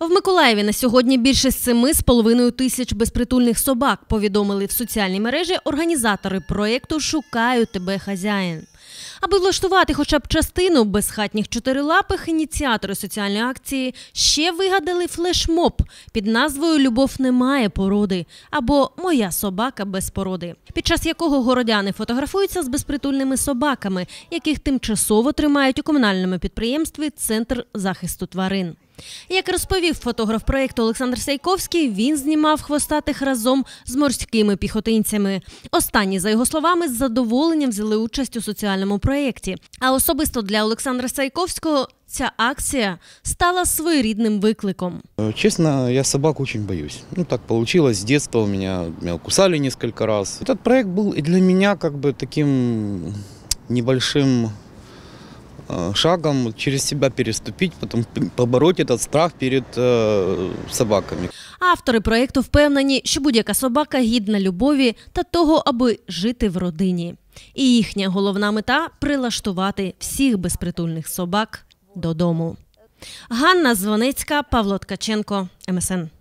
В Миколаєві на сьогодні більше семи з половиною тисяч безпритульних собак повідомили в соціальній мережі організатори проєкту Шукаю тебе хазяїн. Аби влаштувати хоча б частину безхатніх чотирилапих, ініціатори соціальної акції ще вигадали флешмоб під назвою Любов немає породи або Моя собака без породи, під час якого городяни фотографуються з безпритульними собаками, яких тимчасово тримають у комунальному підприємстві Центр захисту тварин. Як розповів фотограф проєкту Олександр Сайковський, він знімав хвостатих разом з морськими піхотинцями. Останні, за його словами, з задоволенням взяли участь у соціальному проєкті. А особисто для Олександра Сайковського ця акція стала своєрідним викликом. Э, Честно, я собак очень боюсь. Ну, так получилось. С детства у меня, меня кусали несколько раз. Этот проект был и для меня как бы таким небольшим э, шагом через себя переступить, потом побороть этот страх перед э, собаками. Автори проєкту впевнені, що будь-яка собака гідна любові та того, аби жити в родині. І їхня головна мета прилаштувати всіх безпритульних собак додому. Ганна Звонецька, Павло Ткаченко, МСН.